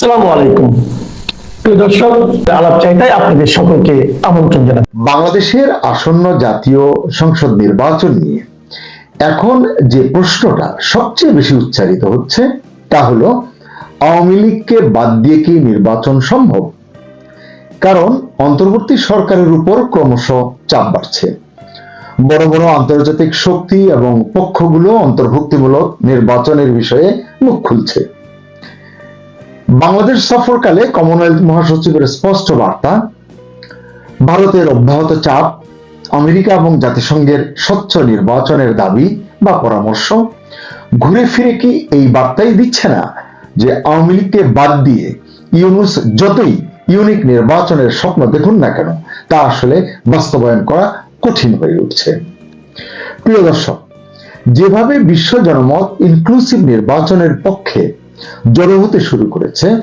আসসালামু আলাইকুম। প্রিয় দর্শক, আলাপ চাইতায় আপনাদের সকলকে আমন্ত্রণ জানাই। বাংলাদেশের আসন্ন জাতীয় সংসদ নির্বাচন নিয়ে এখন যে প্রশ্নটা সবচেয়ে বেশি উচ্চারিত হচ্ছে, তা হলো, আওয়ামী লীগকে বাদ দিয়ে কি নির্বাচন সম্ভব? কারণ অন্তর্বর্তী সরকারের উপর ক্রমশ চাপ বাড়ছে। বড় বড় আন্তর্জাতিক শক্তি এবং পক্ষগুলো অন্তর্ভুক্তিমূলক নির্বাচনের বিষয়ে মুখ খুলছে। বাংলাদেশ সফরকালে কমনওয়েলথ মহাসচিবের স্পষ্ট বার্তা, ভারতের অব্যাহত চাপ, আমেরিকা এবং জাতিসংঘের স্বচ্ছ নির্বাচনের দাবি বা পরামর্শ, ঘুরে ফিরে কি এই বার্তাই দিচ্ছে না যে আওয়ামী লীগকে বাদ দিয়ে ইউনুস যতই ইউনিক নির্বাচনের স্বপ্ন দেখুন না কেন, তা আসলে বাস্তবায়ন করা কঠিন হয়ে উঠছে। প্রিয় দর্শক, যেভাবে বিশ্ব জনমত ইনক্লুসিভ নির্বাচনের পক্ষে জড়ো হতে শুরু করেছে।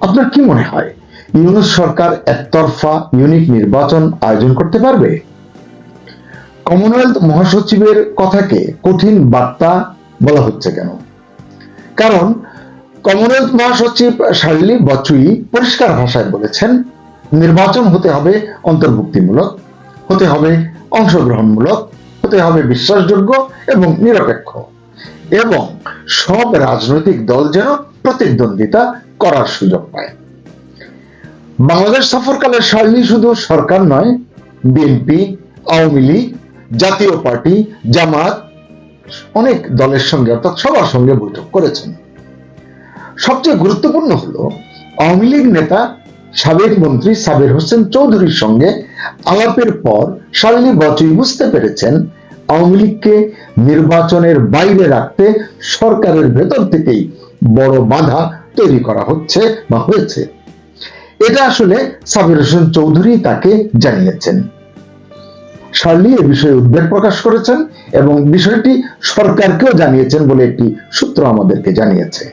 আপনার কি মনে হয়, ইউনুস সরকার একতরফা ইউনিক নির্বাচন আয়োজন করতে পারবে? কমনওয়েলথ মহাসচিবের কথাকে কঠিন বার্তা বলা হচ্ছে কেন? কারণ, কমনওয়েলথ মহাসচিব শার্লি বচুই পরিষ্কার ভাষায় বলেছেন, নির্বাচন হতে হবে অন্তর্ভুক্তিমূলক, হতে হবে অংশগ্রহণমূলক, হতে হবে বিশ্বাসযোগ্য এবং নিরপেক্ষ। এবং সব রাজনৈতিক দল যেন প্রতিদ্বন্দ্বিতা করার সুযোগ পায়। বাংলাদেশ সফরকালে শার্লি শুধু সরকার নয়, বিএনপি, আওয়ামী লীগ, জাতীয় পার্টি, জামাত, অনেক দলের সঙ্গে অর্থাৎ সবার সঙ্গে বৈঠক করেছেন। সবচেয়ে গুরুত্বপূর্ণ হলো, আওয়ামী লীগ নেতা সাবেক মন্ত্রী সাবের হোসেন চৌধুরীর সঙ্গে আলাপের পর শালিনী বচই বুঝতে পেরেছেন আওয়ামী লীগকে নির্বাচনের বাইরে রাখতে সরকারের ভেতর থেকেই বড় বাধা তৈরি করা হচ্ছে বা হয়েছে। এটা আসলে সাবির হোসেন চৌধুরী তাকে জানিয়েছেন। শার্লি এ বিষয়ে উদ্বেগ প্রকাশ করেছেন এবং বিষয়টি সরকারকেও জানিয়েছেন বলে একটি সূত্র আমাদেরকে জানিয়েছে।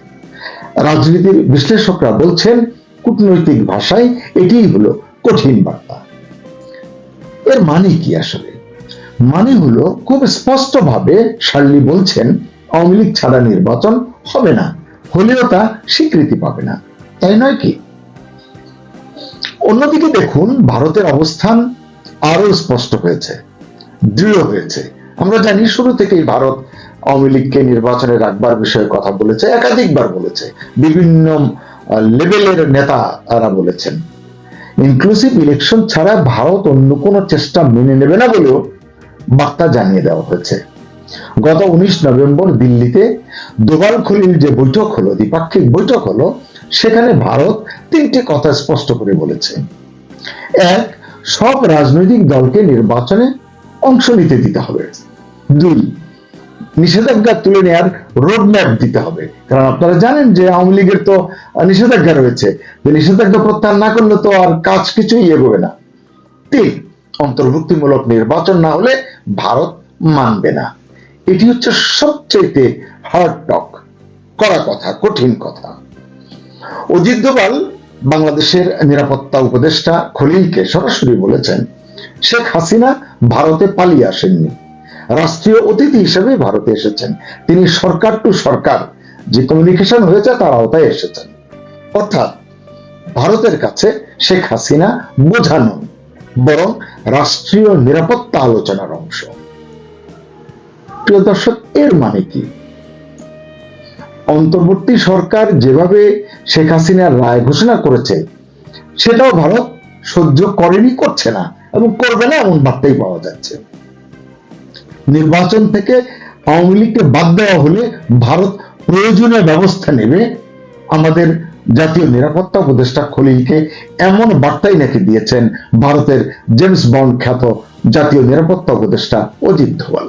রাজনীতির বিশ্লেষকরা বলছেন, কূটনৈতিক ভাষায় এটিই হলো কঠিন বার্তা। এর মানে কি আসলে? মানে হলো খুব স্পষ্টভাবে শার্লি বলছেন, আওয়ামী লীগ ছাড়া নির্বাচন হবে না, হলেও তা স্বীকৃতি পাবে না। তাই নয় কি? অন্যদিকে দেখুন, ভারতের অবস্থান আরও স্পষ্ট হয়েছে, দৃঢ় হয়েছে। আমরা জানি শুরু থেকেই ভারত আওয়ামী লীগকে নির্বাচনে রাখবার বিষয়ে কথা বলেছে, একাধিকবার বলেছে, বিভিন্ন লেভেলের নেতা তারা বলেছেন। ইনক্লুসিভ ইলেকশন ছাড়া ভারত অন্য কোনো চেষ্টা মেনে নেবে না বলেও বার্তা জানিয়ে দেওয়া হয়েছে। গত উনিশ নভেম্বর দিল্লিতে দোবাল খলিল যে বৈঠক হলো, দ্বিপাক্ষিক বৈঠক হলো, সেখানে ভারত তিনটি কথা স্পষ্ট করে বলেছে। এক, সব রাজনৈতিক দলকে নির্বাচনে অংশ নিতে দিতে হবে। দুই, নিষেধাজ্ঞা তুলে নেওয়ার রোডম্যাপ দিতে হবে। কারণ আপনারা জানেন যে আওয়ামী লীগের তো নিষেধাজ্ঞা রয়েছে। যে নিষেধাজ্ঞা প্রত্যাহার না করলে তো আর কাজ কিছুই এগোবে না। তিন অন্তর্ভুক্তিমূলক নির্বাচন না হলে ভারত মানবে না। এটি হচ্ছে সবচেয়ে হার্ড টক করা কথা, কঠিন কথা। অজিত দোভাল, বাংলাদেশের নিরাপত্তা উপদেষ্টা খলিলকে সরাসরি বলেছেন, শেখ হাসিনা ভারতে পালিয়ে আসেননি। রাষ্ট্রীয় অতিথি হিসেবে ভারতে এসেছেন। তিনি সরকার টু সরকার, যে কমিউনিকেশন হয়েছে তার আওতায় এসেছেন। অর্থাৎ ভারতের কাছে শেখ হাসিনা বোঝানো বরং রাষ্ট্রীয় নিরাপত্তা আলোচনার অংশ। প্রিয় দর্শক, এর মানে কি? অন্তর্বর্তী সরকার যেভাবে শেখ হাসিনার রায় ঘোষণা করেছে, সেটাও ভারত সহ্য করেনি, করছে না এবং করবে না এমন বার্তাই পাওয়া যাচ্ছে। নির্বাচন থেকে আওয়ামী লীগকে বাদ দেওয়া হলে ভারত প্রয়োজনীয় ব্যবস্থা নেবে আমাদের জাতীয় নিরাপত্তা উপদেষ্টা খলিলকে এমন বার্তাই নাকি দিয়েছেন ভারতের জেমস বন্ড খ্যাত জাতীয় নিরাপত্তা উপদেষ্টা অজিত ধোয়াল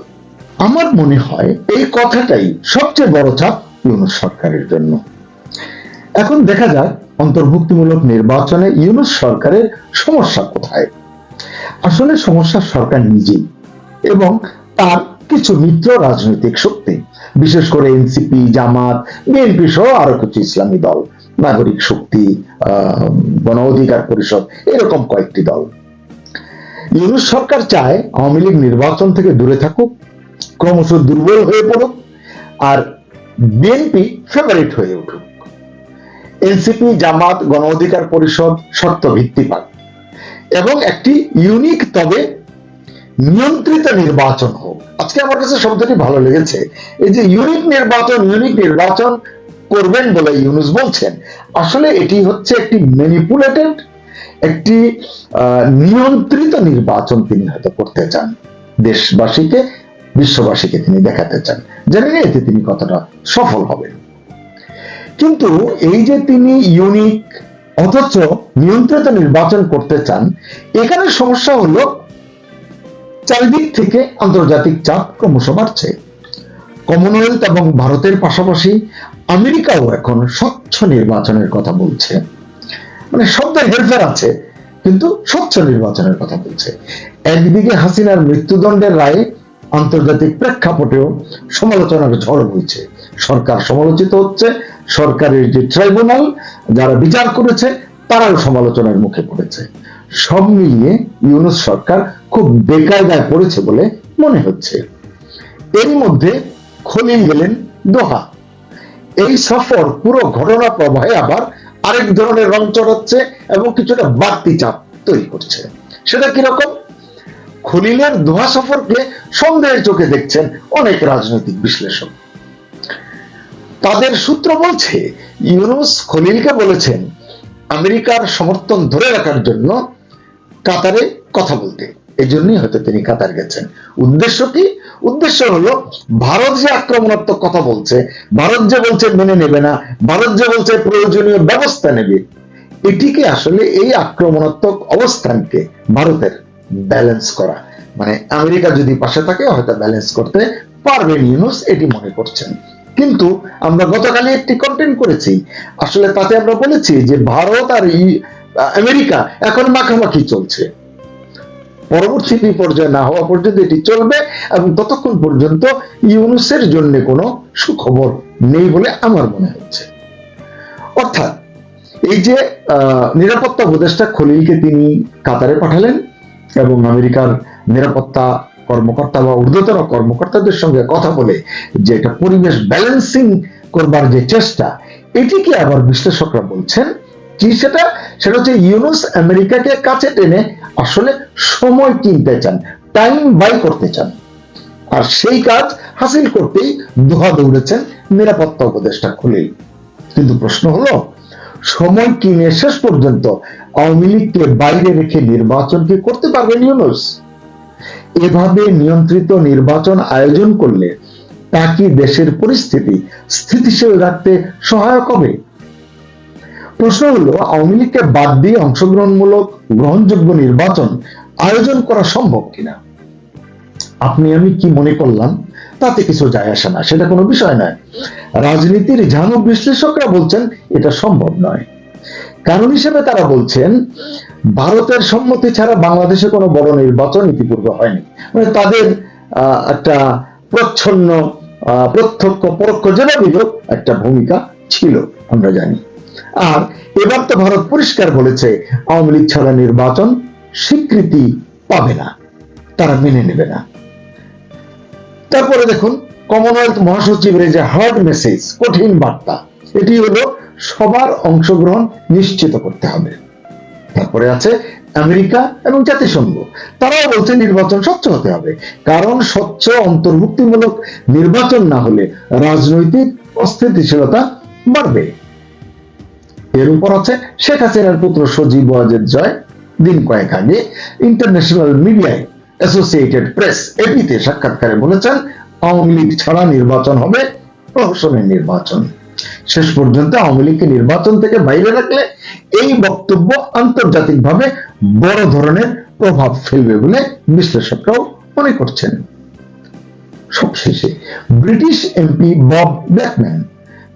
আমার মনে হয় এই কথাটাই সবচেয়ে বড় চাপ ইউনুস সরকারের জন্য। এখন দেখা যাক অন্তর্ভুক্তিমূলক নির্বাচনে ইউনুস সরকারের সমস্যা কোথায়। আসলে সমস্যা সরকার নিজেই এবং তার কিছু মিত্র রাজনৈতিক শক্তি, বিশেষ করে এনসিপি, জামাত, বিএনপি সহ আরও কিছু ইসলামী দল। নাগরিক শক্তি গণ অধিকার পরিষদ, এরকম কয়েকটি দল। ইউনুস সরকার চায় আওয়ামী লীগ নির্বাচন থেকে দূরে থাকুক, ক্রমশ দুর্বল হয়ে পড়ুক, আর বিএনপি ফেভারিট হয়ে উঠুক। এনসিপি, জামাত, গণ অধিকার পরিষদ শর্ত ভিত্তি পাক। এবং একটি ইউনিক তবে নিয়ন্ত্রিত নির্বাচন হোক। আজকে আমার কাছে শব্দটি ভালো লেগেছে। এই যে ইউনিক নির্বাচন ইউনিক নির্বাচন করবেন বলে ইউনুস বলছেন। আসলে এটি হচ্ছে একটি ম্যানিপুলেটেড একটি নিয়ন্ত্রিত নির্বাচন তিনি হয়তো করতে চান। দেশবাসীকে, বিশ্ববাসীকে তিনি দেখাতে চান। জানি না এতে তিনি কতটা সফল হবেন। কিন্তু এই যে তিনি ইউনিক অথচ নিয়ন্ত্রিত নির্বাচন করতে চান, এখানে সমস্যা হলো চারিদিক থেকে আন্তর্জাতিক চাপ ক্রমশ বাড়ছে। কমনওয়েলথ এবং ভারতের পাশাপাশি আমেরিকাও এখন স্বচ্ছ নির্বাচনের কথা বলছে। মানে শব্দের হেরফের আছে, কিন্তু স্বচ্ছ নির্বাচনের কথা বলছে। একদিকে হাসিনার মৃত্যুদণ্ডের রায়ে আন্তর্জাতিক প্রেক্ষাপটেও সমালোচনার ঝড় বইছে। সরকার সমালোচিত হচ্ছে, সরকারের যে ট্রাইব্যুনাল যারা বিচার করেছে, তারাও সমালোচনার মুখে পড়েছে। সব মিলিয়ে ইউনুস সরকার খুব বেকায়দায় পড়েছে বলে মনে হচ্ছে। এর মধ্যে খলিল গেলেন দোহা। এই সফর পুরো ঘটনা প্রবাহে আবার আরেক ধরনের রং চড়াচ্ছে এবং কিছুটা বাড়তি চাপ তৈরি করছে। সেটা কীরকম? খলিলের দোহা সফরকে সন্দেহের চোখে দেখছেন অনেক রাজনৈতিক বিশ্লেষক। তাদের সূত্র বলছে, ইউনুস খলিলকে বলেছেন, আমেরিকার সমর্থন ধরে রাখার জন্য কাতারে কথা বলতে। এই জন্যই হয়তো তিনি কাতার গেছেন। উদ্দেশ্য কি? উদ্দেশ্য হলো, ভারত যে আক্রমণাত্মক কথা বলছে, ভারত যে বলছে মেনে নেবে না, ভারত যে বলছে প্রয়োজনীয় ব্যবস্থা নেবে, এটিকে আসলে এই আক্রমণাত্মক অবস্থানকে ভারতের ব্যালেন্স করা। মানে আমেরিকা যদি পাশে থাকে, হয়তো ব্যালেন্স করতে পারবেন ইউনুস, এটি মনে করছেন। কিন্তু আমরা গতকালই একটি কন্টেন্ট করেছি। আসলে তাতে আমরা বলেছি যে ভারত আর আমেরিকা এখন মাখামাখি চলছে। পরবর্তী বিপর্যয় না হওয়া পর্যন্ত এটি চলবে এবং ততক্ষণ পর্যন্ত ইউনুসের জন্য কোনো সুখবর নেই বলে আমার মনে হচ্ছে। অর্থাৎ এই যে নিরাপত্তা উপদেষ্টা খলিলকে তিনি কাতারে পাঠালেন এবং আমেরিকার নিরাপত্তা কর্মকর্তা বা ঊর্ধ্বতন কর্মকর্তাদের সঙ্গে কথা বলে যে একটা পরিবেশ ব্যালেন্সিং করবার যে চেষ্টা, এটিকে আবার বিশ্লেষকরা বলছেন কি সেটা? সেটা হচ্ছে ইউনুস আমেরিকাকে কাছে টেনে আসলে সময় কিনতে চান টাইম বাই করতে চান। আর সেই কাজ হাসিল করতেই দোহা দৌড়েছেন নিরাপত্তা উপদেষ্টা খুলেই কিন্তু প্রশ্ন হলো, সময় কিনে শেষ পর্যন্ত আওয়ামী লীগকে বাইরে রেখে নির্বাচন কি করতে পারবেন ইউনুস? এভাবে নিয়ন্ত্রিত নির্বাচন আয়োজন করলে তা কি দেশের পরিস্থিতি স্থিতিশীল রাখতে সহায়ক হবে? প্রশ্ন হলো আওয়ামী লীগকে বাদ দিয়ে অংশগ্রহণমূলক গ্রহণযোগ্য নির্বাচন আয়োজন করা সম্ভব কিনা? আপনি, আমি কি মনে করলাম? তাতে কিছু যায় আসে না, সেটা কোনো বিষয় নয়। রাজনীতির ঝানক বিশ্লেষকরা বলছেন এটা সম্ভব নয়। কারণ হিসেবে তারা বলছেন, ভারতের সম্মতি ছাড়া বাংলাদেশে কোনো বড় নির্বাচন ইতিপূর্বে হয়নি। মানে তাদের একটা প্রচ্ছন্ন প্রত্যক্ষ পরোক্ষ যেভাবেই হোক একটা ভূমিকা ছিল, আমরা জানি। আর এবার তো ভারত পরিষ্কার বলেছে, আওয়ামী লীগ ছাড়া নির্বাচন স্বীকৃতি পাবে না, তারা মেনে নেবে না। তারপরে দেখুন কমনওয়েলথ মহাসচিবের যে হার্ড মেসেজ কঠিন বার্তা, এটি হলো সবার অংশগ্রহণ নিশ্চিত করতে হবে। তারপরে আছে আমেরিকা এবং জাতিসংঘ, তারাও বলছে নির্বাচন স্বচ্ছ হতে হবে, কারণ স্বচ্ছ, অন্তর্ভুক্তিমূলক নির্বাচন না হলে রাজনৈতিক অস্থিতিশীলতা বাড়বে। এর উপর আছে শেখ হাসিনার পুত্র সজীব ওয়াজেদ জয়, দিন কয়েক আগে ইন্টারন্যাশনাল মিডিয়ায় অ্যাসোসিয়েটেড প্রেস এপিতে সাক্ষাৎকারে বলেছেন, আওয়ামী লীগ ছাড়া নির্বাচন হবে প্রহসনের নির্বাচন। শেষ পর্যন্ত আওয়ামী লীগকে নির্বাচন থেকে বাইরে রাখলে এই বক্তব্য আন্তর্জাতিকভাবে বড় ধরনের প্রভাব ফেলবে বলে বিশ্লেষকরাও মনে করছেন। সবশেষে ব্রিটিশ এমপি বব ব্ল্যাকম্যান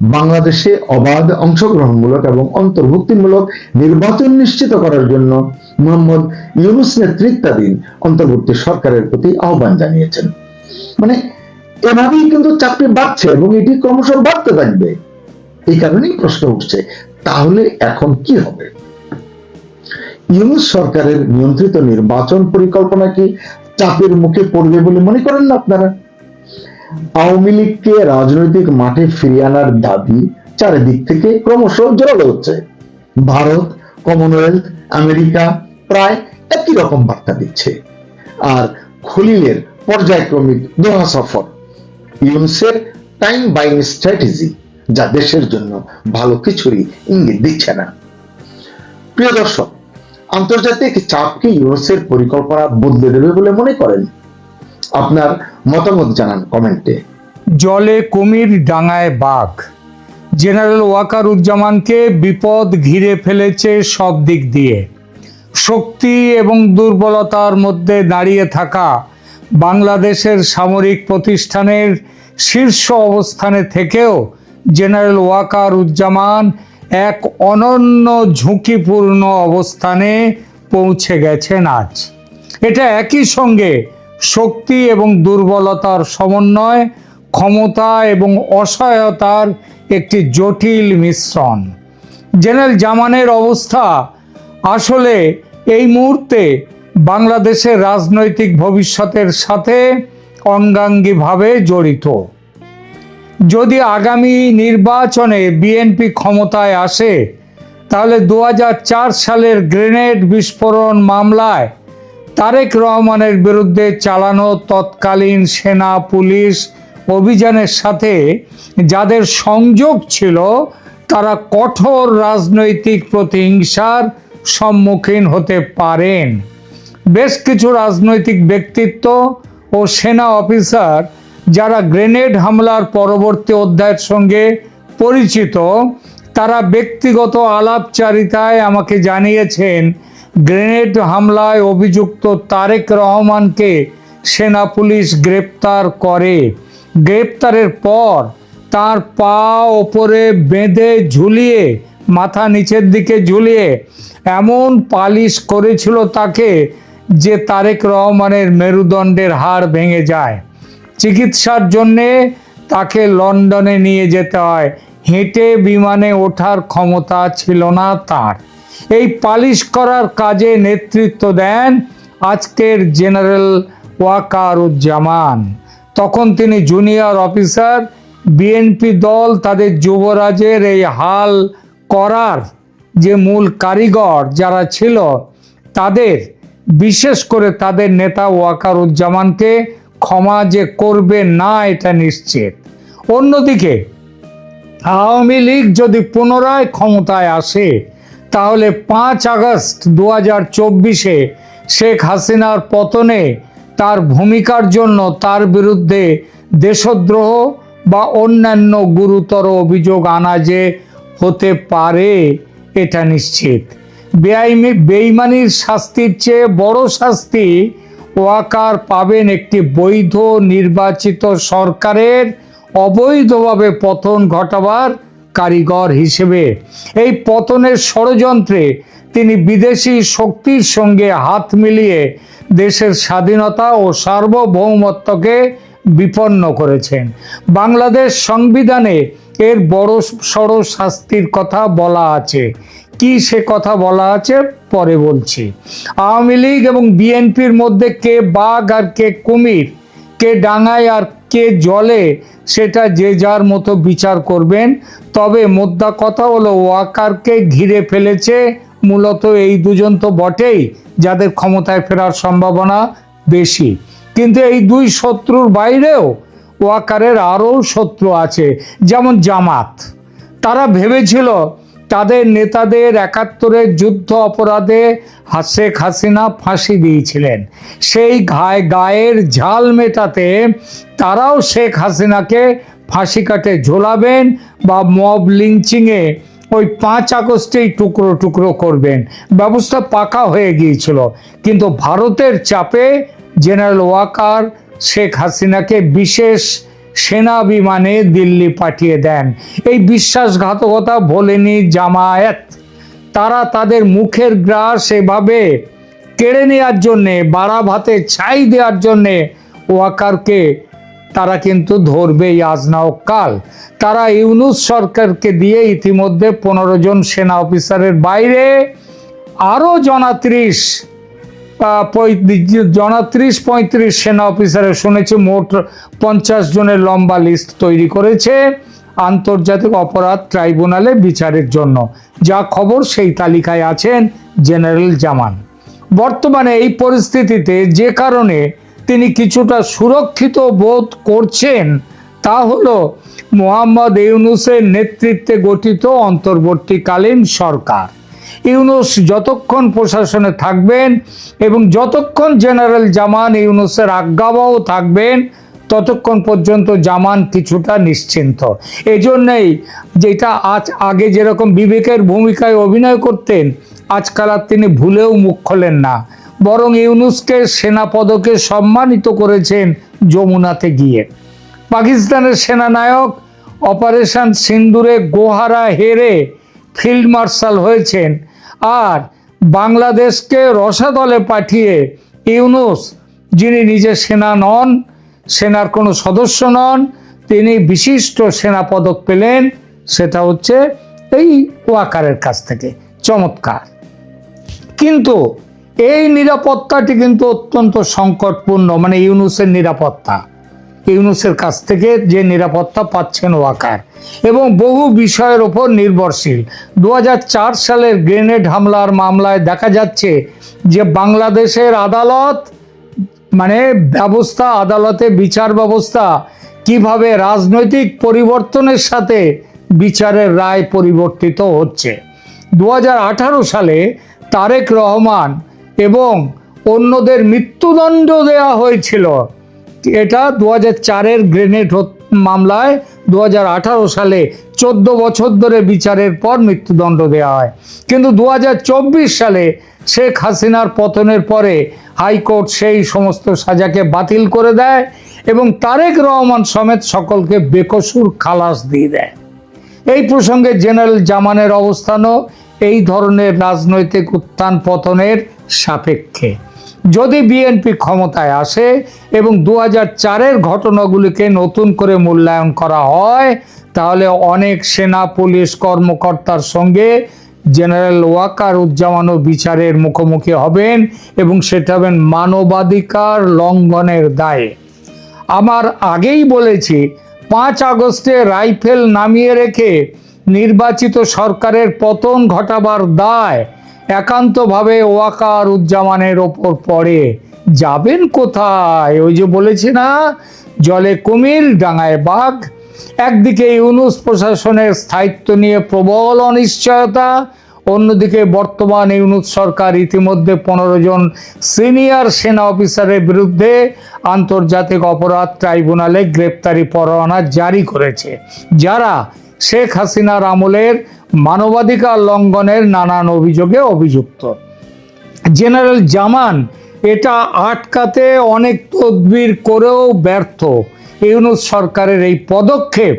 বাংলাদেশে অবাধ অংশগ্রহণমূলক এবং অন্তর্ভুক্তিমূলক নির্বাচন নিশ্চিত করার জন্য মোহাম্মদ ইউনুস নেতৃত্বাধীন অন্তর্বর্তী সরকারের প্রতি আহ্বান জানিয়েছেন। মানে এভাবেই কিন্তু চাকরি বাড়ছে এবং এটি ক্রমশ বাড়তে থাকবে। এই কারণেই প্রশ্ন উঠছে, তাহলে এখন কি হবে? ইউনুস সরকারের নিয়ন্ত্রিত নির্বাচন পরিকল্পনা কি চাপের মুখে পড়বে বলে মনে করেন না আপনারা? আওয়ামী লীগকে রাজনৈতিক মাঠে ফিরিয়ে আনার দাবি চারিদিক থেকে ক্রমশ জোরালো হচ্ছে। ভারত কমনওয়েলথ আমেরিকা প্রায় একই রকম বার্তা দিচ্ছে। আর খলিলের পর্যায়ক্রমিক দোহা সফর ইউনুসের টাইম বাইং স্ট্র্যাটেজি যা দেশের জন্য ভালো কিছুরই ইঙ্গিত দিচ্ছে না। প্রিয় দর্শক, আন্তর্জাতিক চাপকে ইউনুসের পরিকল্পনা বদলে দেবে বলে মনে করেন আপনার মতামত জানান কমেন্টে। জলে কুমির ডাঙায় বাঘ। জেনারেল ওয়াকার উজ্জামানকে বিপদ ঘিরে ফেলেছে সব দিক দিয়ে। শক্তি এবং দুর্বলতার মধ্যে দাঁড়িয়ে থাকা বাংলাদেশের সামরিক প্রতিষ্ঠানের শীর্ষ অবস্থানে থেকেও জেনারেল ওয়াকার উজ্জামান এক অনন্য ঝুঁকিপূর্ণ অবস্থানে পৌঁছে গেছেন আজ। এটা একই সঙ্গে শক্তি এবং দুর্বলতার সমন্বয়, ক্ষমতা এবং অসহায়তার একটি জটিল মিশ্রণ। জেনারেল জামানের অবস্থা আসলে এই মুহূর্তে বাংলাদেশের রাজনৈতিক ভবিষ্যতের সাথে অঙ্গাঙ্গিভাবে জড়িত। যদি আগামী নির্বাচনে বিএনপি ক্ষমতায় আসে, তাহলে দু হাজার চার সালের গ্রেনেড বিস্ফোরণ মামলায় তারেক রহমানের বিরুদ্ধে চালানো তৎকালীন সেনা পুলিশ অভিযানের সাথে যাদের সংযোগ ছিল, তারা কঠোর রাজনৈতিক প্রতিহিংসার সম্মুখীন হতে পারেন। বেশ কিছু রাজনৈতিক ব্যক্তিত্ব ও সেনা অফিসার যারা গ্রেনেড হামলার পরবর্তী অধ্যায়ের সঙ্গে পরিচিত, তারা ব্যক্তিগত আলাপচারিতায় আমাকে জানিয়েছেন গ্রেনেড হামলায় অভিযুক্ত তারেক রহমানকে সেনা পুলিশ গ্রেপ্তার করে। গ্রেপ্তারের পর তার পা ওপরে বেঁধে ঝুলিয়ে, মাথা নিচের দিকে ঝুলিয়ে এমন পালিশ করেছিল তাকে যে তারেক রহমানের মেরুদণ্ডের হাড় ভেঙে যায়। চিকিৎসার জন্যে তাকে লন্ডনে নিয়ে যেতে হয়। হেঁটে বিমানে ওঠার ক্ষমতা ছিল না তার। এই পালিশ করার কাজে নেতৃত্ব দেন আজকের জেনারেল ওয়াকারুজ্জামান। তখন তিনি জুনিয়র অফিসার, বিএনপি দল, তাদের যুবরাজের এই হাল করার যে মূল কারিগর যারা ছিল, তাদের, বিশেষ করে তাদের নেতা ওয়াকারুজ্জামানকে ক্ষমা যে করবে না, এটা নিশ্চিত। অন্যদিকে, আওয়ামী লীগ যদি পুনরায় ক্ষমতায় আসে তাহলে পাঁচ আগস্ট দু হাজার চব্বিশে শেখ হাসিনার পতনে তার ভূমিকার জন্য তার বিরুদ্ধে দেশদ্রোহ বা অন্যান্য গুরুতর অভিযোগ আনা যে হতে পারে, এটা নিশ্চিত। বেআইনি, বেইমানির শাস্তির চেয়ে বড় শাস্তি ওয়াকার পাবেন একটি বৈধ নির্বাচিত সরকারের অবৈধভাবে পতন ঘটাবার কারিগর হিসেবে এই পতনের ষড়যন্ত্রে তিনি বিদেশি শক্তির সঙ্গে হাত মিলিয়ে দেশের স্বাধীনতা ও সার্বভৌমত্বকে বিপন্ন করেছেন। বাংলাদেশ সংবিধানে এর বড় সড় শাস্তির কথা বলা আছে। কি সে কথা বলা আছে পরে বলছি। আওয়ামী লীগ এবং বিএনপির মধ্যে কে বাঘ আর কে কুমির, কে ডাঙায় আর কে জলে সেটা যে যার মতো বিচার করবেন। তবে মোদ্দা কথা হলো, ওয়াকারকে ঘিরে ফেলেছে মূলত এই দুজন তো বটেই, যাদের ক্ষমতায় ফেরার সম্ভাবনা বেশি। কিন্তু এই দুই শত্রুর বাইরেও ওয়াকারের আরও শত্রু আছে, যেমন জামাত। তারা ভেবেছিল তাদের নেতাদের একাত্তরের যুদ্ধ অপরাধে শেখ হাসিনা ফাঁসি দিয়েছিলেন। সেই গায়ে গায়ের ঝাল মেটাতে তারাও শেখ হাসিনাকে ফাঁসি কাটে ঝোলাবেন বা মব লিঞ্চিংয়ে ওই পাঁচ আগস্টেই টুকরো টুকরো করবেন। ব্যবস্থা পাকা হয়ে গিয়েছিল। কিন্তু ভারতের চাপে জেনারেল ওয়াকার শেখ হাসিনাকে বিশেষ সেনা বিমানে দিল্লি পাঠিয়ে দেন। এই বিশ্বাসঘাতকতা ভোলেনি জামায়াত। তারা তাদের মুখের গ্রাস এভাবে কেড়ে নেওয়ার জন্যে, বাড়া ভাতে ছাই দেওয়ার জন্যে ওয়াকারকে, তারা কিন্তু ধরবেই আজ না কাল। তারা ইউনুস সরকারকে দিয়ে ইতিমধ্যে পনেরো জন সেনা অফিসারের বাইরে আরও জনাত্রিশ জনাত্রিশ পঁয়ত্রিশ সেনা অফিসারে শুনেছি মোট পঞ্চাশ জনের লম্বা লিস্ট তৈরি করেছে আন্তর্জাতিক অপরাধ ট্রাইব্যুনালে বিচারের জন্য। যা খবর সেই তালিকায় আছেন জেনারেল জামান। বর্তমানে এই পরিস্থিতিতে যে কারণে তিনি কিছুটা সুরক্ষিত বোধ করছেন, তা হলো মোহাম্মদ ইউনুসের নেতৃত্বে গঠিত অন্তর্বর্তীকালীন সরকার। ইউনুস যতক্ষণ প্রশাসনে থাকবেন এবং যতক্ষণ জেনারেল জামান ইউনুসের আজ্ঞাবহ থাকবেন, ততক্ষণ পর্যন্ত জামান কিছুটা নিশ্চিন্ত। এজন্যই যেটা আজ আগে যেরকম বিবেকের ভূমিকায় অভিনয় করতেন, আজকাল আর তিনি ভুলেও মুখ খোলেন না। বরং ইউনুসকে সেনা পদকে সম্মানিত করেছেন যমুনাতে গিয়ে। পাকিস্তানের সেনানায়ক অপারেশন সিন্দুরে গোহারা হেরে ফিল্ড মার্শাল হয়েছেন। আর বাংলাদেশকে রসাতলে পাঠিয়ে ইউনুস, যিনি নিজে সেনা নন, সেনার কোনো সদস্য নন, তিনি বিশিষ্ট সেনা পদক পেলেন, সেটা হচ্ছে এই ওয়াকারের কাছ থেকে। চমৎকার। কিন্তু এই নিরাপত্তাটি কিন্তু অত্যন্ত সংকটপূর্ণ মানে ইউনুসের নিরাপত্তা। ইউনুসের কাছ থেকে যে নিরাপত্তা পাচ্ছেন ওয়াকার এবং বহু বিষয়ের ওপর নির্ভরশীল। দু হাজার চার সালের গ্রেনেড হামলার মামলায় দেখা যাচ্ছে যে বাংলাদেশের আদালত মানে ব্যবস্থা, আদালতে বিচার ব্যবস্থা, কীভাবে রাজনৈতিক পরিবর্তনের সাথে বিচারের রায় পরিবর্তিত হচ্ছে। দু হাজার আঠারো সালে তারেক রহমান এবং অন্যদের মৃত্যুদণ্ড দেওয়া হয়েছিল এটা দু হাজার চারের গ্রেনেড মামলায় দু হাজার আঠারো সালে চোদ্দ বছর ধরে বিচারের পর মৃত্যুদণ্ড দেওয়া হয়। কিন্তু দু হাজার চব্বিশ সালে শেখ হাসিনার পতনের পরে হাইকোর্ট সেই সমস্ত সাজাকে বাতিল করে দেয় এবং তারেক রহমান সমেত সকলকে বেকসুর খালাস দিয়ে দেয়। এই প্রসঙ্গে জেনারেল জামানের অবস্থানও এই ধরনের রাজনৈতিক উত্থান পতনের সাপেক্ষে। যদি বিএনপি ক্ষমতায় আসে এবং দু হাজার চারের ঘটনাগুলিকে নতুন করে মূল্যায়ন করা হয়, তাহলে অনেক সেনা, পুলিশ কর্মকর্তার সঙ্গে জেনারেল ওয়াকার উজ্জামানও বিচারের মুখোমুখি হবেন এবং সেটা হবেন মানবাধিকার লঙ্ঘনের দায়ে। আমার আগেই বলেছি, পাঁচ আগস্টে রাইফেল নামিয়ে রেখে নির্বাচিত সরকারের পতন ঘটাবার দায় একান্তভাবে ওয়াকার উজ্জামানের ওপর পড়ে। যাবেন কোথায়? ওই যে বলেছি না, জলে কুমির ডাঙায় বাঘ। একদিকে ইউনুস প্রশাসনের স্থায়িত্ব নিয়ে প্রবল অনিশ্চয়তা, অন্যদিকে বর্তমান ইউনুস সরকার ইতিমধ্যে পনেরো জন সিনিয়র সেনা অফিসারের বিরুদ্ধে আন্তর্জাতিক অপরাধ ট্রাইব্যুনালে গ্রেপ্তারি পরোয়ানা জারি করেছে। যারা শেখ হাসিনার আমলের মানবাধিকার লঙ্ঘনের নানান অভিযোগে অভিযুক্ত। জেনারেল জামান এটা আটকাতে অনেক তদবির করেও ব্যর্থ। ইউনুস সরকারের এই পদক্ষেপ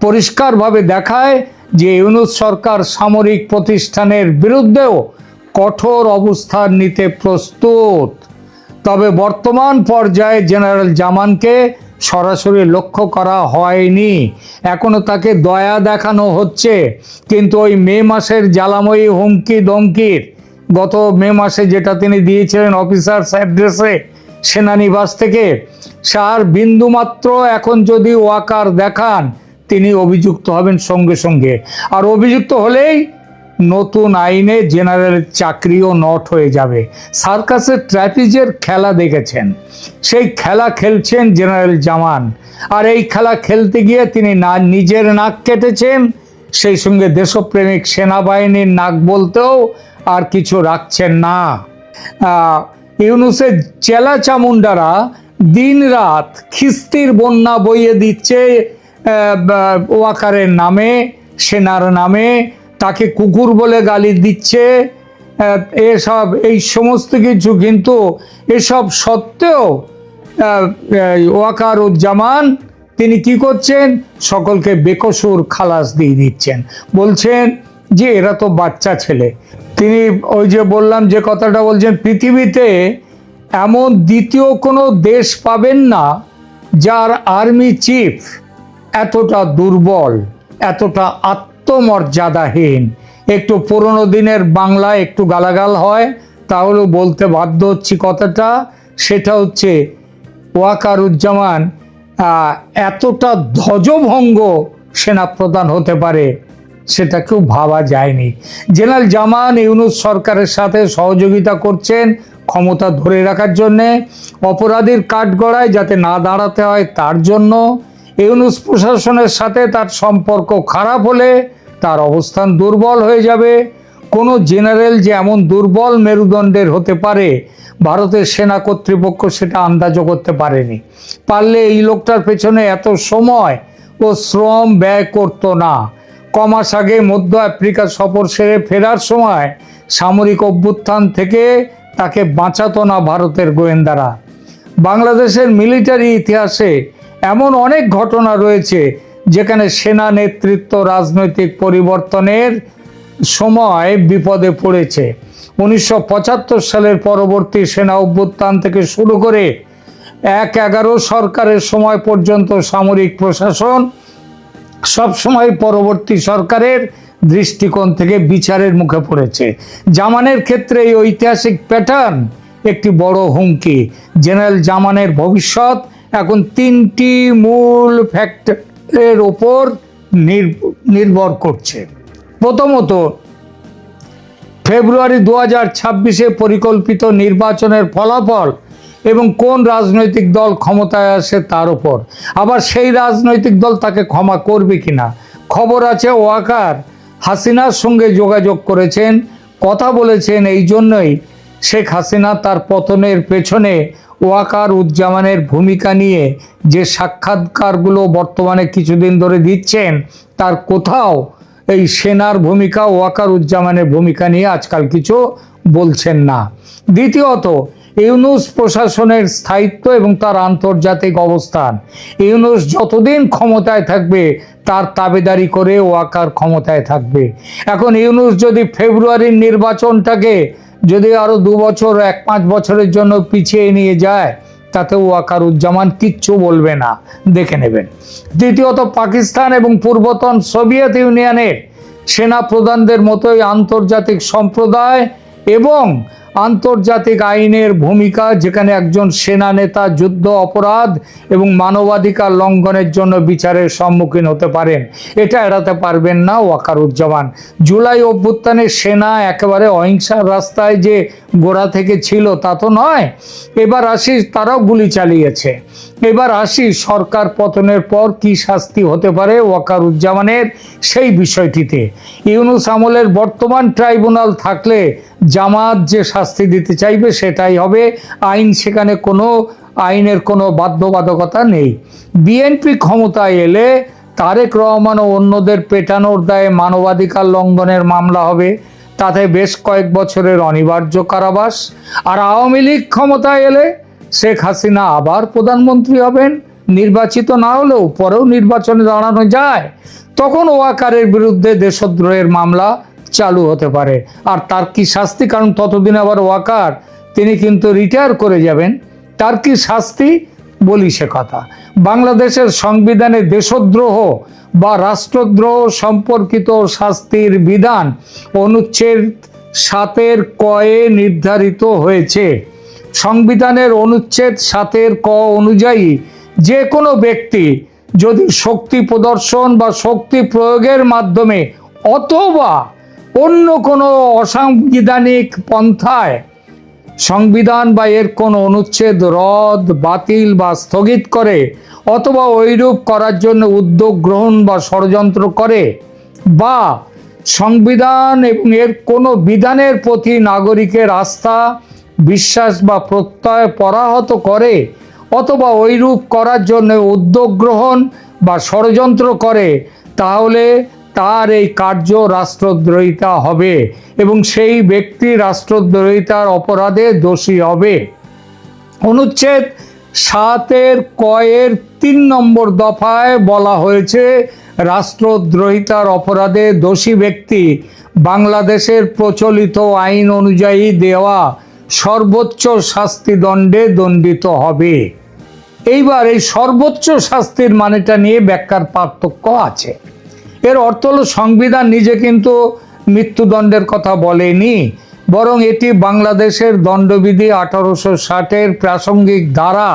পরিষ্কারভাবে দেখায় যে ইউনুস সরকার সামরিক প্রতিষ্ঠানের বিরুদ্ধেও কঠোর অবস্থান নিতে প্রস্তুত। তবে বর্তমান পর্যায়ে জেনারেল জামানকে সরাসরি লক্ষ্য করা হয়নি। এখনও তাকে দয়া দেখানো হচ্ছে। কিন্তু ওই মে মাসের জ্বালাময়ী হুমকি দমকির, গত মে মাসে যেটা তিনি দিয়েছিলেন অফিসার্স অ্যাড্রেসে সেনানিবাস থেকে, সার বিন্দুমাত্র এখন যদি ওয়াকার দেখান, তিনি অভিযুক্ত হবেন সঙ্গে সঙ্গে। আর অভিযুক্ত হলেই নতুন আইনে জেনারেলের চাকরিও নট হয়ে যাবে। সার্কাসের ট্র্যাপিজের খেলা দেখেছেন। সেই খেলা খেলছেন জেনারেল জামান। আর এই খেলা খেলতে গিয়ে তিনি না নিজের নাক কেটেছেন, সেই সঙ্গে দেশপ্রেমিক সেনাবাহিনীর নাক বলতেও আর কিছু রাখছেন না। ইউনুসের চেলা চামুন্ডারা দিন রাত খিস্তির বন্যা বইয়ে দিচ্ছে ওয়াকারের নামে, সেনার নামে তাকে কুকুর বলে গালি দিচ্ছে এসব এই সমস্ত কিছু কিন্তু এসব সত্ত্বেও আহ, এই ওয়াকার উজ্জামান তিনি কি করছেন? সকলকে বেকসুর খালাস দিয়ে দিচ্ছেন। বলছেন যে এরা তো বাচ্চা ছেলে। তিনি ওই যে বললাম যে কথাটা বলছেন পৃথিবীতে এমন দ্বিতীয় কোনো দেশ পাবেন না যার আর্মি চিফ এতটা দুর্বল এতটা আত্মমর্যাদাহীন। একটু পুরনো দিনের বাংলা একটু গালাগাল হয় তাহলেও বলতে বাধ্য হচ্ছি কথাটা। সেটা হচ্ছে ওয়াকারুজ্জামান এতটা ধ্বজভঙ্গ সেনা প্রধান হতে পারে সেটা কেউ ভাবা যায়নি। জেনারেল জামান ইউনুস সরকারের সাথে সহযোগিতা করছেন ক্ষমতা ধরে রাখার জন্যে। অপরাধীর কাঠগড়ায় যাতে না দাঁড়াতে হয় তার জন্য। ইউনুস প্রশাসনের সাথে তার সম্পর্ক খারাপ হলে তার অবস্থান দুর্বল হয়ে যাবে। কোনো জেনারেল যে এমন দুর্বল মেরুদণ্ডের হতে পারে, ভারতের সেনা কর্তৃপক্ষ সেটা আন্দাজও করতে পারেনি। পারলে এই লোকটার পেছনে এত সময় ও শ্রম ব্যয় করতো না। কমাস আগে মধ্য আফ্রিকা সফর সেরে ফেরার সময় সামরিক অভ্যুত্থান থেকে তাকে বাঁচাতো না ভারতের গোয়েন্দারা। বাংলাদেশের মিলিটারি ইতিহাসে এমন অনেক ঘটনা রয়েছে যেখানে সেনা নেতৃত্ব রাজনৈতিক পরিবর্তনের সময় বিপদে পড়েছে। উনিশশো পঁচাত্তর সালের পরবর্তী সেনা অভ্যুত্থান থেকে শুরু করে এক এগারো সরকারের সময় পর্যন্ত সামরিক প্রশাসন সবসময় পরবর্তী সরকারের দৃষ্টিকোণ থেকে বিচারের মুখে পড়েছে। জামানের ক্ষেত্রে এই ঐতিহাসিক প্যাটার্ন একটি বড় হুমকি। জেনারেল জামানের ভবিষ্যৎ এখন তিনটি মূল ফ্যাক্টরের ওপর নির- নির্ভর করছে। প্রথমত, ফেব্রুয়ারি দু হাজার ছাব্বিশে পরিকল্পিত নির্বাচনের ফলাফল এবং কোন রাজনৈতিক দল ক্ষমতায় আসে তার উপর আবার সেই রাজনৈতিক দল তাকে ক্ষমা করবে কিনা। খবর আছে, ওয়াকার হাসিনার সঙ্গে যোগাযোগ করেছেন, কথা বলেছেন, এই জন্যই শেখ হাসিনা তার পতনের পেছনে ওয়াকার উজ্জামানের ভূমিকা নিয়ে যে সাক্ষাৎকারগুলো বর্তমানে কিছুদিন ধরে দিচ্ছেন, তার কোথাও এই সেনার ভূমিকা ওয়াকার উজ্জামানের ভূমিকা নিয়ে আজকাল কিছু বলছেন না। দ্বিতীয়ত, ইউনুস প্রশাসনের স্থায়িত্ব এবং তার আন্তর্জাতিক অবস্থান। ইউনুস যতদিন ক্ষমতায় থাকবে, তার তাবেদারি করে ওয়াকার ক্ষমতায় থাকবে। এখন ইউনুস যদি ফেব্রুয়ারির নির্বাচনটাকে যদি আরও দু বছর, এক পাঁচ বছরের জন্য পিছিয়ে নিয়ে যায় তাতে ওয়াকারুজ্জামান কিচ্ছু বলবে না। দেখে নেবেন। দ্বিতীয়ত, পাকিস্তান এবং পূর্বতন সোভিয়েত ইউনিয়নের সেনা প্রধানদের মতোই আন্তর্জাতিক সম্প্রদায় এবং আন্তর্জাতিক আইনের ভূমিকা, যেখানে একজন সেনা নেতা যুদ্ধ অপরাধ এবং মানবাধিকার লঙ্ঘনের জন্য বিচারের সম্মুখীন হতে পারেন। এটা এড়াতে পারবেন না ওয়াকারুজ্জামান। জুলাই অভ্যুত্থানে সেনা একেবারে অহিংসার রাস্তায় যে গোড়া থেকে ছিল তা তো নয়। এবার আসি তারাও গুলি চালিয়েছে। এবার আসি সরকার পতনের পর কি শাস্তি হতে পারে ওয়াকারুজ্জামানের সেই বিষয়টিতে। ইউনুস আমলের বর্তমান ট্রাইব্যুনাল থাকলে জামাত যে শাস্তি দিতে চাইবে সেটাই হবে। আইন সেখানে কোনো, আইনের কোনো বাধ্যবাধকতা নেই। বিএনপি ক্ষমতায় এলে তারেক রহমান ও অন্যদের পেটানোর দায়ে মানবাধিকার লঙ্ঘনের মামলা হবে। তাতে বেশ কয়েক বছরের অনিবার্য কারাবাস। আর আওয়ামী লীগ ক্ষমতায় এলে শেখ হাসিনা আবার প্রধানমন্ত্রী হবেন। নির্বাচিত না হলেও পরেও নির্বাচনে দাঁড়ানো যায়। তখন ওয়াকারের বিরুদ্ধে দেশদ্রোহের মামলা চালু হতে পারে। আর তার কি শাস্তি? কারণ ততদিন আবার ওয়াকার, তিনি কিন্তু রিটায়ার করে যাবেন। তার কি শাস্তি? বলি সে কথা। বাংলাদেশের সংবিধানে দেশদ্রোহ বা রাষ্ট্রদ্রোহ সম্পর্কিত শাস্তির বিধান অনুচ্ছেদ সাতের কয়ে নির্ধারিত হয়েছে। সংবিধানের অনুচ্ছেদ সাতের ক অনুযায়ী যে কোনো ব্যক্তি যদি শক্তি প্রদর্শন বা শক্তি প্রয়োগের মাধ্যমে অথবা অন্য কোনো অসাংবিধানিক পন্থায় সংবিধান বা এর কোন অনুচ্ছেদ রদ, বাতিল বা স্থগিত করে অথবা ঐরূপ করার জন্য উদ্যোগ গ্রহণ বা ষড়যন্ত্র করে বা সংবিধান এবং এর কোনো বিধানের প্রতি নাগরিকের আস্থা বিশ্বাস বা প্রত্যয় পরাহত করে অথবা ঐরূপ করার জন্য উদ্যোগ গ্রহণ বা ষড়যন্ত্র করে, তাহলে তার এই কার্য রাষ্ট্রদ্রোহিতা হবে এবং সেই ব্যক্তি রাষ্ট্রদ্রোহিতার অপরাধে দোষী হবে। অনুচ্ছেদ সাতের কয়ের তিন নম্বর দফায় বলা হয়েছে, রাষ্ট্রদ্রোহিতার অপরাধে দোষী ব্যক্তি বাংলাদেশের প্রচলিত আইন অনুযায়ী দেওয়া সর্বোচ্চ শাস্তি দণ্ডে দণ্ডিত হবে। এইবার এই সর্বোচ্চ শাস্তির মানেটা নিয়ে ব্যাখ্যার পার্থক্য আছে। এর অর্থ হল সংবিধান নিজে কিন্তু মৃত্যুদণ্ডের কথা বলেনি, বরং এটি বাংলাদেশের দণ্ডবিধি আঠারোশো ষাটের প্রাসঙ্গিক ধারা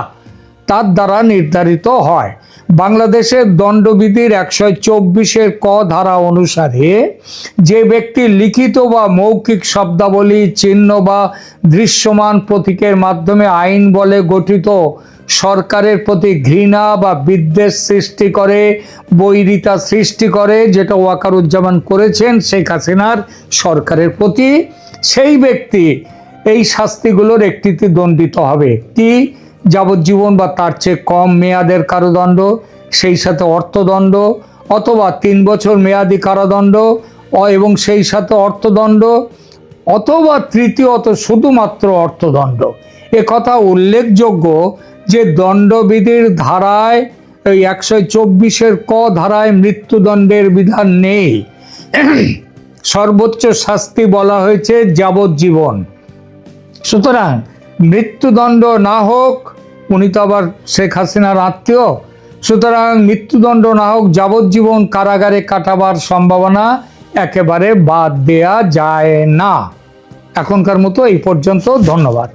তার দ্বারা নির্ধারিত হয়। বাংলাদেশের দণ্ডবিধির একশো চব্বিশের ক ধারা অনুসারে যে ব্যক্তি লিখিত বা মৌখিক শব্দাবলী, চিহ্ন বা দৃশ্যমান প্রতীকের মাধ্যমে আইন বলে গঠিত সরকারের প্রতি ঘৃণা বা বিদ্বেষ সৃষ্টি করে, বৈরিতা সৃষ্টি করে, যেটা ওয়াকার ওয়াকারুজ্জামান করেছেন শেখ হাসিনার সরকারের প্রতি, সেই ব্যক্তি এই শাস্তিগুলোর একটিতে দণ্ডিত হবে। কি? যাবজ্জীবন বা তার চেয়ে কম মেয়াদের কারাদণ্ড, সেই সাথে অর্থদণ্ড অথবা তিন বছর মেয়াদি কারাদণ্ড এবং সেই সাথে অর্থদণ্ড অথবা তৃতীয়ত শুধুমাত্র অর্থদণ্ড। এ কথা উল্লেখযোগ্য যে দণ্ডবিধির ধারায়, এই একশো চব্বিশের ক ধারায় মৃত্যুদণ্ডের বিধান নেই। সর্বোচ্চ শাস্তি বলা হয়েছে যাবজ্জীবন। সুতরাং মৃত্যুদণ্ড না হোক, উনি তো আবার শেখ হাসিনার আত্মীয়। সুতরাং মৃত্যুদণ্ড না হোক, যাবজ্জীবন কারাগারে কাটাবার সম্ভাবনা একেবারে বাদ দেয়া যায় না। এখনকার মতো এই পর্যন্ত ধন্যবাদ।